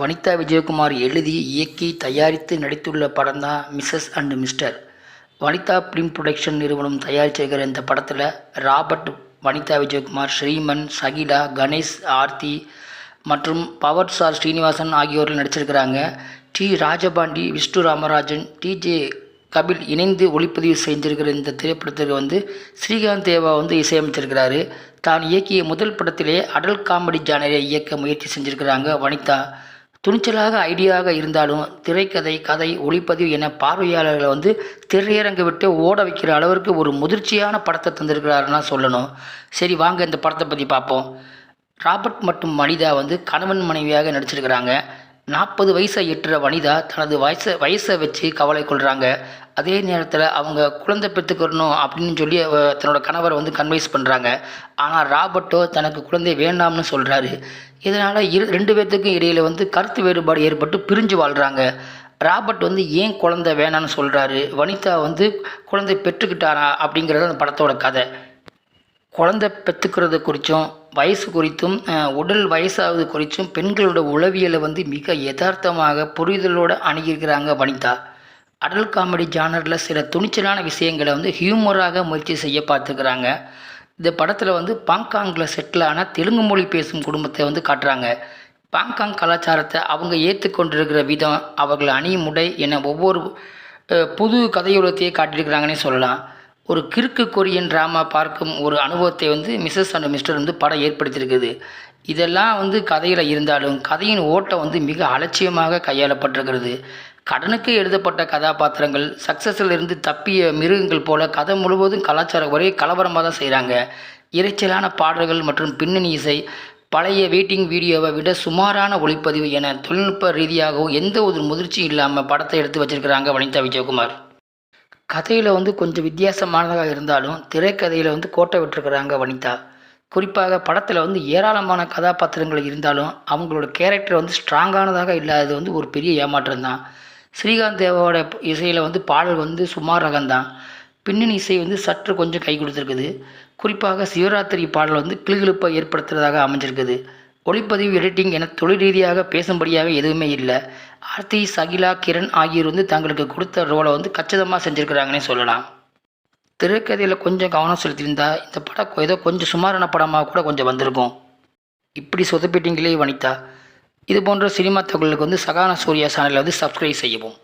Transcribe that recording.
வனிதா விஜயகுமார் எழுதி இயக்கி தயாரித்து நடித்துள்ள படம் தான் Mrs and Mr. Vanitha film production நிறுவனம் தயாரிச்சிருக்கிற இந்த படத்தில் ராபர்ட் வனிதா விஜயகுமார் ஸ்ரீமன் சகிலா கணேஷ் ஆர்த்தி மற்றும் பவர் ஸ்டார் ஸ்ரீனிவாசன் ஆகியோர்கள் நடிச்சிருக்கிறாங்க. டி ராஜபாண்டி விஷ்ணு ராமராஜன் டிஜே கபில் இணைந்து ஒளிப்பதிவு செஞ்சிருக்கிற இந்த திரைப்படத்திற்கு வந்து ஸ்ரீகாந்த் தேவா வந்து இசையமைச்சிருக்கிறாரு. தான் இயக்கிய முதல் படத்திலே அடல் காமெடி ஜானரை இயக்க முயற்சி செஞ்சுருக்கிறாங்க வனிதா. துணிச்சலாக ஐடியாவாக இருந்தாலும் திரைக்கதை கதை ஒளிப்பதிவு என பார்வையாளர்களை வந்து திரையரங்கு விட்டு ஓட வைக்கிற அளவிற்கு ஒரு முதிர்ச்சியான படத்தை தந்திருக்கிறாருன்னா சொல்லணும். சரி வாங்க இந்த படத்தை பற்றி பார்ப்போம். ராபர்ட் மற்றும் மனிதா வந்து கணவன் மனைவியாக நடிச்சிருக்கிறாங்க. நாற்பது வயசை எட்டுற வனிதா தனது வயசை வயசை வச்சு கவலை கொள்கிறாங்க அதே நேரத்தில் அவங்க குழந்தை பெற்றுக்கணும் அப்படின்னு சொல்லி தன்னோட கணவரை வந்து கன்வைஸ் பண்ணுறாங்க ஆனால் ராபர்ட்டோ தனக்கு குழந்தை வேண்டாம்னு சொல்கிறாரு இதனால் இரு ரெண்டு பேர்த்துக்கும் இடையில் வந்து கருத்து வேறுபாடு ஏற்பட்டு பிரிஞ்சு வாழ்கிறாங்க ராபர்ட் வந்து ஏன் குழந்தை வேணான்னு சொல்கிறாரு வனிதா வந்து குழந்தை பெற்றுக்கிட்டாரா அப்படிங்கிறது அந்த படத்தோட கதை. குழந்தை பெற்றுக்கிறது குறித்தும் வயசு குறித்தும் உடல் வயசாவது குறித்தும் பெண்களோட உளவியலை வந்து மிக யதார்த்தமாக புரிதலோடு அணுகியிருக்கிறாங்க வனிதா. அடல் காமெடி ஜானரில் சில துணிச்சலான விஷயங்களை வந்து ஹியூமராக முயற்சி செய்ய பார்த்துக்கிறாங்க. இந்த படத்தில் வந்து பாங்காங்கில் செட்டிலான தெலுங்கு மொழி பேசும் குடும்பத்தை வந்து காட்டுறாங்க. பாங்காங் கலாச்சாரத்தை அவங்க ஏற்றுக்கொண்டிருக்கிற விதம் அவர்கள் அணியும் உடை என ஒவ்வொரு புது கதையுலகத்தையே காட்டியிருக்கிறாங்கன்னே சொல்லலாம். ஒரு கிறுக்கு கொரியன் ட்ராமா பார்க்கும் ஒரு அனுபவத்தை வந்து மிஸ்ஸஸ் அண்ட் மிஸ்டர் வந்து படம் ஏற்படுத்தியிருக்குது. இதெல்லாம் வந்து கதையில் இருந்தாலும் கதையின் ஓட்டம் வந்து மிக அலட்சியமாக கையாளப்பட்டிருக்கிறது. கடனுக்கு எழுதப்பட்ட கதாபாத்திரங்கள் சக்ஸஸில் இருந்து தப்பிய மிருகங்கள் போல கதை முழுவதும் கலாச்சாரம் ஒரே கலவரமாக தான் செய்கிறாங்க இரைச்சலான பாடல்கள் மற்றும் பின்னணி இசை பழைய வெயிட்டிங் வீடியோவை விட சுமாரான ஒளிப்பதிவு என தொழில்நுட்ப ரீதியாகவும் எந்த ஒரு முதிர்ச்சியும் இல்லாமல் படத்தை எடுத்து வச்சிருக்கிறாங்க வனிதா விஜயகுமார். கதையில் வந்து கொஞ்சம் வித்தியாசமானதாக இருந்தாலும் திரைக்கதையில் வந்து கோட்டை விட்டுருக்குறாங்க வனிதா. குறிப்பாக படத்தில் வந்து ஏராளமான கதாபாத்திரங்கள் இருந்தாலும் அவங்களோட கேரக்டர் வந்து ஸ்ட்ராங்கானதாக இல்லாதது வந்து ஒரு பெரிய ஏமாற்றம் தான். ஸ்ரீகாந்த் தேவாவோட இசையில் வந்து பாடல் வந்து சுமார் ரகம்தான். பின்னணி இசை வந்து சற்று கொஞ்சம் கை கொடுத்துருக்குது. குறிப்பாக சிவராத்திரி பாடல் வந்து கிளுகிழுப்பை ஏற்படுத்துறதாக அமைஞ்சிருக்குது. ஒளிப்பதிவு எடிட்டிங் என தொழில் ரீதியாக பேசும்படியாக எதுவுமே இல்லை. ஆர்த்தி சகிலா கிரண் ஆகியோர் வந்து தங்களுக்கு கொடுத்த ரோலை வந்து கச்சிதமாக செஞ்சுருக்கிறாங்கன்னே சொல்லலாம். திரைக்கதையில் கொஞ்சம் கவனம் செலுத்தியிருந்தா இந்த படம் ஏதோ கொஞ்சம் சுமாரான படமாக கூட கொஞ்சம் வந்திருக்கும். இப்படி சொதப்பிட்டீங்களே வனிதா. இது போன்ற சினிமா தகவலுக்கு வந்து சகான சூர்யா சேனலை வந்து சப்ஸ்கிரைப் செய்யவும்.